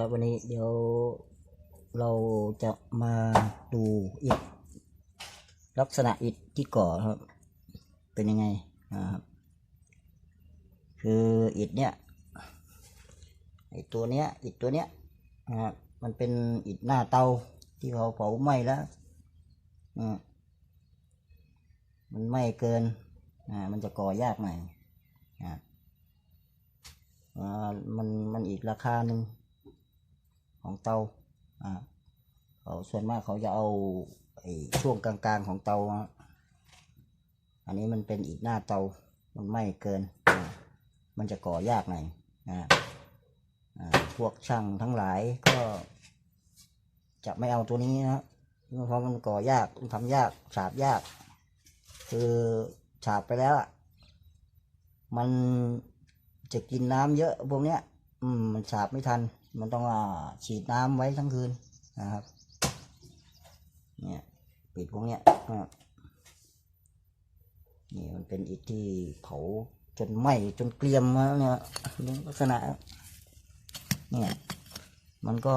คครับ วันนี้เดี๋ยวเราจะมาดูอิฐลักษณะอิฐที่ก่อครับ เป็นยังไงนะครับคืออิฐเนี่ยไอตัวเนี้ยอิฐตัวเนี้ยนะครับมันเป็นอิฐหน้าเตาที่เขาเผาไหม้แล้วอืมมันไหม้เกินอ่ามันจะก่อยากหน่อยอ่าอ่ามันมันอีกราคาหนึ่ง ของเตาอ่าเขาส่วนมากเขาจะเอาไอ้ช่วงกลางๆของเตาอะอันนี้มันเป็นอีกหน้าเตามันไหม้เกินอ่ามันจะก่อยากหน่อยอ่าอ่าพวกช่างทั้งหลายก็จะไม่เอาตัวนี้นะเพราะมันก่อยากมันทำยากฉาบยาก คือฉาบไปแล้วอะมันจะกินน้ำเยอะพวกเนี้ย อืม มันฉาบไม่ทัน มันต้องอฉีดน้ำไว้ทั้งคืนนะครับ เนี่ยปิดพวกเนี้ยนี่มันเป็นอิฐที่เผาจนไหม้จนเกรียมแล้วเนี่ยลักษณะเนี่ยมันก็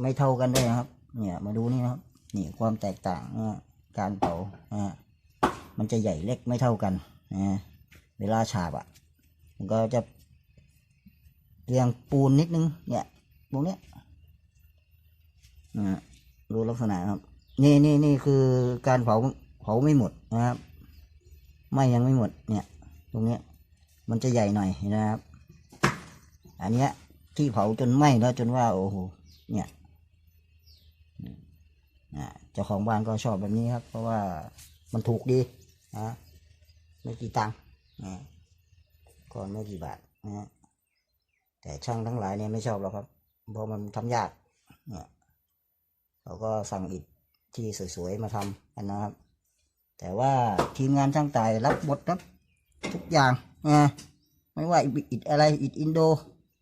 ไม่เท่ากันด้วยนะครับ เนี่ยมาดูนี่นะครับนี่ความแตกต่างนะการเผาอ่ามันจะใหญ่เล็กไม่เท่ากันนะเวลาฉาบอะ มันก็จะ เรียงปูนนิดนึง เนี่ยตรงเนี้ยนะดูลักษณะครับ นี่นี่นี่คือการเผาเผาไม่หมดนะครับไหม่ยังไม่หมดเนี่ย ตรงเนี้ยมันจะใหญ่หน่อยนะครับ อันเนี้ยที่เผาจนไหม้แล้วจนว่าโอ้โหเนี่ยนะเจ้าของบ้านก็ชอบแบบนี้ครับ เพราะว่ามันถูกดีนะไม่กี่ตังค์นะก่อนไม่กี่บาทนะฮะ แต่ช่างทั้งหลายเนี่ยไม่ชอบหรอกครับเพราะมันทำยากเนี่ยเราก็สั่งอิฐที่สวยๆมาทำกันนะครับ แต่ว่าทีมงานช่างตายรับหมดครับทุกอย่างนะไม่ว่าอิฐอะไรอิฐอินโด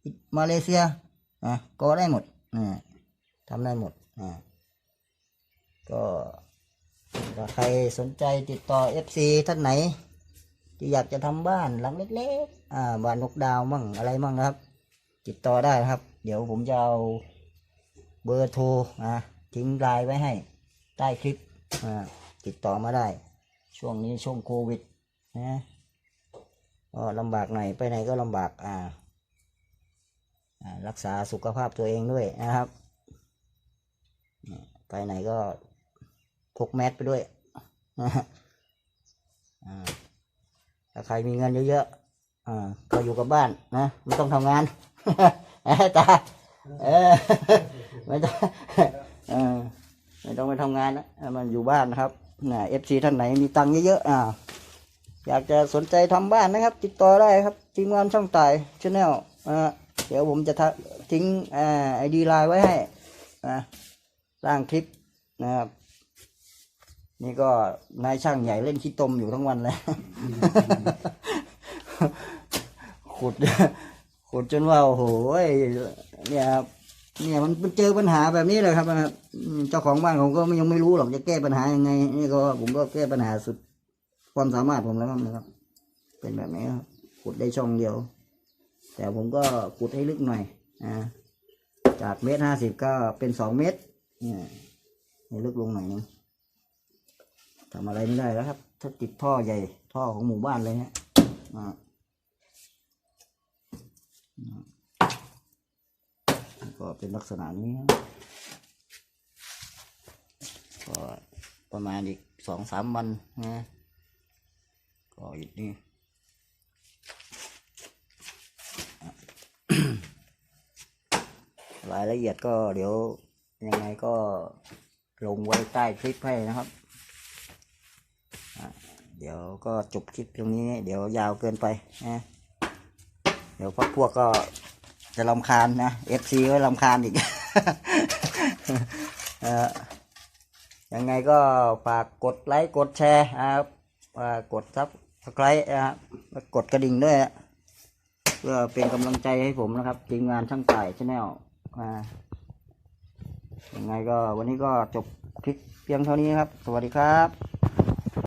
อิฐมาเลเซียอะก็ได้หมดอ่าทำได้หมดอ่าก็ถ้าใครสนใจติดต่อ FC ท่านไหน ที่อยากจะทำบ้านหลังเล็กๆอ่าบ้านนกดาวมั่งอะไรมั่งนะครับ ติดต่อได้นะครับ เดี๋ยวผมจะเอาเบอร์โทรอะทิ้งไลน์ไว้ให้ใต้คลิปติดต่อมาได้ ช่วงนี้ช่วงโควิดนะก็ลำบากหน่อยไปไหนก็ลำบากอ่ารักษาสุขภาพตัวเองด้วยนะครับ ไปไหนก็พกแมสไปด้วยถ้าใครมีเงินเยอะๆ อ่าก็อยู่กับบ้านนะไม่ต้องทำงานเอ้ตาเออไม่ต้องเออไม่ต้องไปทำงานนะมันอยู่บ้านนะครับนะเอฟซีท่านไหนมีตังค์เยอะๆอ่าอยากจะสนใจทำบ้านนะครับ ติดต่อได้ครับทีมงานช่องตายชแนลอ่าเดี๋ยวผมจะทะทิ้งอ่าไอดีไลน์ไว้ให้นะสร้างคลิปนะครับ นี่ก็นายช่างใหญ่เล่นขี้ตมอยู่ทั้งวันเลย ขุด ขุด จนว่าโอ้โหเนี่ยครับเนี่ยมันมันเจอปัญหาแบบนี้เลยครับนะครับเจ้าของบ้านผมก็ยังไม่รู้หรอกจะแก้ปัญหายังไง นี่ก็ผมก็แก้ปัญหาสุดความสามารถผมแล้วครับนะครับ เป็นแบบนี้ครับขุดได้ช่องเดียว แต่ผมก็ขุดให้ลึกหน่อยอ่าจากเมตรห้าสิบก็เป็นสองเมตรนี่ให้ลึกลงหน่อยนึงทำอะไรไม่ได้แล้วครับ ถ้าติดท่อใหญ่ท่อของหมู่บ้านเลยฮะอ่า ก็เป็นลักษณะนี้ ก็ประมาณอีกสองสามวันนะก็อีกนี่รายละเอียดก็เดี๋ยวยังไงก็ลงไว้ใต้คลิปให้นะครับ เดี๋ยวก็จบคลิปตรงนี้ เดี๋ยวยาวเกินไปนะเดี๋ยวพักพวกก็ จะลำคาญนะ FC ก็ลำคาญอีกอยังไงก็ฝากกดไลค์กดแชร์ครับกดซับสไครต์นะครับกดกระดิ่งด้วยเพื่อเป็นกำลังใจให้ผมนะครับทีมงานช่างต่ายชาแนลอ่ายังไงก็วันนี้ก็จบคลิปเพียงเท่านี้ครับ สวัสดีครับ